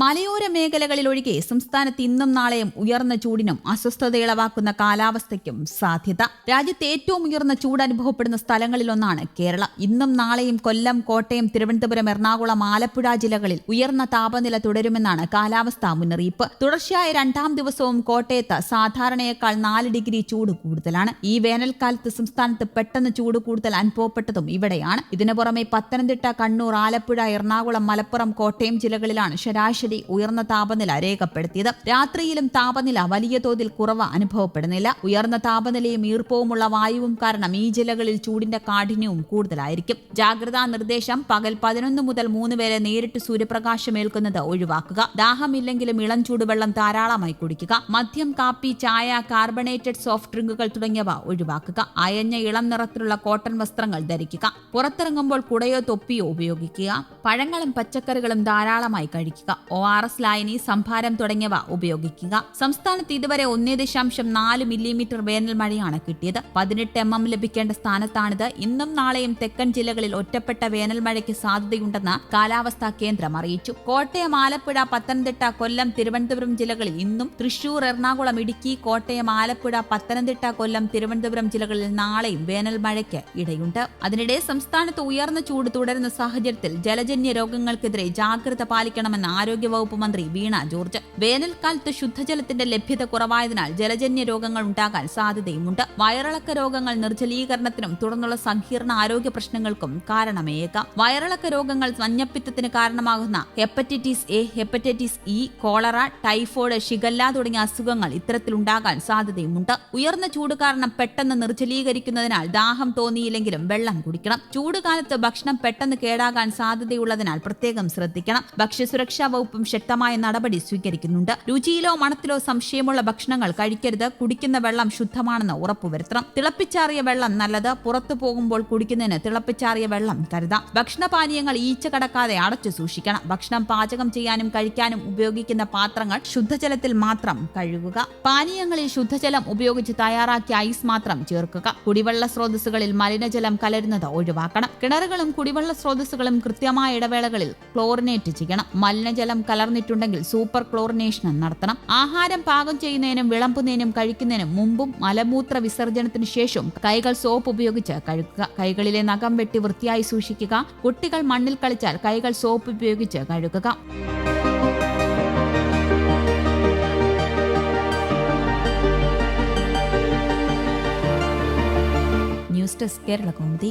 മലയോര മേഖലകളിൽ ഒഴികെ സംസ്ഥാനത്ത് ഇന്നും നാളെയും ഉയർന്ന ചൂടിനും അസ്വസ്ഥതയിളവാക്കുന്ന കാലാവസ്ഥയ്ക്കും സാധ്യത. രാജ്യത്ത് ഏറ്റവും ഉയർന്ന ചൂട് അനുഭവപ്പെടുന്ന സ്ഥലങ്ങളിലൊന്നാണ് കേരളം. ഇന്നും നാളെയും കൊല്ലം കോട്ടയം തിരുവനന്തപുരം എറണാകുളം ആലപ്പുഴ ജില്ലകളിൽ ഉയർന്ന താപനില തുടരുമെന്നാണ് കാലാവസ്ഥാ മുന്നറിയിപ്പ്. തുടർച്ചയായ രണ്ടാം ദിവസവും കോട്ടയത്ത് സാധാരണയേക്കാൾ നാല് ഡിഗ്രി ചൂട് കൂടുതലാണ്. ഈ വേനൽക്കാലത്ത് സംസ്ഥാനത്ത് പെട്ടെന്ന് ചൂട് കൂടുതൽ അനുഭവപ്പെട്ടതും ഇവിടെയാണ്. ഇതിനു പുറമെ പത്തനംതിട്ട കണ്ണൂർ ആലപ്പുഴ എറണാകുളം മലപ്പുറം കോട്ടയം ജില്ലകളിലാണ് ശരാശരി ഉയർന്ന താപനില രേഖപ്പെടുത്തിയത്. രാത്രിയിലും താപനില വലിയ തോതിൽ കുറവ് അനുഭവപ്പെടുന്നില്ല. ഉയർന്ന താപനിലയും ഈർപ്പവുമുള്ള വായുവും കാരണം ഈ ജില്ലകളിൽ ചൂടിന്റെ കാഠിന്യവും കൂടുതലായിരിക്കും. ജാഗ്രതാ നിർദ്ദേശം പകൽ പതിനൊന്ന് മുതൽ മൂന്ന് വരെ നേരിട്ട് സൂര്യപ്രകാശം ഏൽക്കുന്നത് ഒഴിവാക്കുക. ദാഹമില്ലെങ്കിലും ഇളം ചൂടുവെള്ളം ധാരാളമായി കുടിക്കുക. മദ്യം കാപ്പി ചായ കാർബണേറ്റഡ് സോഫ്റ്റ് ഡ്രിങ്കുകൾ തുടങ്ങിയവ ഒഴിവാക്കുക. അയഞ്ഞ ഇളം നിറത്തിലുള്ള കോട്ടൺ വസ്ത്രങ്ങൾ ധരിക്കുക. പുറത്തിറങ്ങുമ്പോൾ കുടയോ തൊപ്പിയോ ഉപയോഗിക്കുക. പഴങ്ങളും പച്ചക്കറികളും ധാരാളമായി കഴിക്കുക. ഒ ആർ എസ് ലായനി സംഭാരം തുടങ്ങിയവ ഉപയോഗിക്കുക. സംസ്ഥാനത്ത് ഇതുവരെ ഒന്നേ ദശാംശം നാല് മില്ലിമീറ്റർ വേനൽ മഴയാണ് കിട്ടിയത്. പതിനെട്ട് എം എം ലഭിക്കേണ്ട സ്ഥാനത്താണിത്. ഇന്നും നാളെയും തെക്കൻ ജില്ലകളിൽ ഒറ്റപ്പെട്ട വേനൽ മഴയ്ക്ക് സാധ്യതയുണ്ടെന്ന് കാലാവസ്ഥാ കേന്ദ്രം അറിയിച്ചു. കോട്ടയം ആലപ്പുഴ പത്തനംതിട്ട കൊല്ലം തിരുവനന്തപുരം ജില്ലകളിൽ ഇന്നും തൃശൂർ എറണാകുളം ഇടുക്കി കോട്ടയം ആലപ്പുഴ പത്തനംതിട്ട കൊല്ലം തിരുവനന്തപുരം ജില്ലകളിൽ നാളെയും വേനൽ മഴയ്ക്ക് ഇടയുണ്ട്. അതിനിടെ സംസ്ഥാനത്ത് ഉയർന്ന ചൂട് തുടരുന്ന സാഹചര്യത്തിൽ ജലജന്യ രോഗങ്ങൾക്കെതിരെ ജാഗ്രത പാലിക്കണമെന്ന് ആരോഗ്യവകുപ്പ് മന്ത്രി വീണ ജോർജ്. വേനൽക്കാലത്ത് ശുദ്ധജലത്തിന്റെ ലഭ്യത കുറവായതിനാൽ ജലജന്യ രോഗങ്ങൾ ഉണ്ടാകാൻ സാധ്യതയുമുണ്ട്. വയറിളക്ക രോഗങ്ങൾ നിർജലീകരണത്തിനും തുടർന്നുള്ള സങ്കീർണ ആരോഗ്യ പ്രശ്നങ്ങൾക്കും കാരണമേയേക്കാം. വയറിളക്ക രോഗങ്ങൾ മഞ്ഞപ്പിത്തത്തിന് കാരണമാകുന്ന hepatitis A hepatitis E cholera typhoid shigella തുടങ്ങിയ അസുഖങ്ങൾ ഇത്തരത്തിലുണ്ടാകാൻ സാധ്യതയുമുണ്ട്. ഉയർന്ന ചൂട് കാരണം പെട്ടെന്ന് നിർജലീകരിക്കുന്നതിനാൽ ദാഹം തോന്നിയില്ലെങ്കിലും വെള്ളം കുടിക്കണം. ചൂടുകാലത്ത് ഭക്ഷണം പെട്ടെന്ന് കേടാകാൻ സാധ്യതയുള്ളതിനാൽ പ്രത്യേകം ശ്രദ്ധിക്കണം. ഭക്ഷ്യസുരക്ഷാ വകുപ്പും ശക്തമായ നടപടി സ്വീകരിക്കുന്നുണ്ട്. രുചിയിലോ മണത്തിലോ സംശയമുള്ള ഭക്ഷണങ്ങൾ കഴിക്കരുത്. കുടിക്കുന്ന വെള്ളം ശുദ്ധമാണെന്ന് ഉറപ്പുവരുത്തണം. തിളപ്പിച്ചാറിയ വെള്ളം നല്ലത്. പുറത്തു പോകുമ്പോൾ കുടിക്കുന്നതിന് തിളപ്പിച്ചാറിയ വെള്ളം കരുതാം. ഭക്ഷണപാനീയങ്ങൾ ഈച്ച കടക്കാതെ അടച്ചു സൂക്ഷിക്കണം. ഭക്ഷണം പാചകം ചെയ്യാനും കഴിക്കാനും ഉപയോഗിക്കുന്ന പാത്രങ്ങൾ ശുദ്ധജലത്തിൽ മാത്രം കഴുകുക. പാനീയങ്ങളിൽ ശുദ്ധജലം ഉപയോഗിച്ച് തയ്യാറാക്കിയ ഐസ് മാത്രം ചേർക്കുക. കുടിവെള്ള സ്രോതസ്സുകളിൽ മലിനജലം കലരുന്നത് ഒഴിവാക്കണം. കിണറുകളും കുടിവെള്ള സ്രോതസ്സുകളും കൃത്യമായ ഇടവേളകളിൽ ക്ലോറിനേറ്റ് ചെയ്യണം. മലിനജലം കലർന്നിട്ടുണ്ടെങ്കിൽ സൂപ്പർ ക്ലോറിനേഷൻ നടത്തണം. ആഹാരം പാകം ചെയ്യുന്നതിനും വിളമ്പുന്നതിനും കഴിക്കുന്നതിനും മുമ്പും മലമൂത്ര വിസർജനത്തിന് ശേഷവും കൈകൾ സോപ്പ് ഉപയോഗിച്ച് കഴുകുക. കൈകളിലെ നഖം വെട്ടി വൃത്തിയായി സൂക്ഷിക്കുക. കുട്ടികൾ മണ്ണിൽ കളിച്ചാൽ കൈകൾ സോപ്പ് ഉപയോഗിച്ച് കഴുകുക. News desk Kerala Kaumudi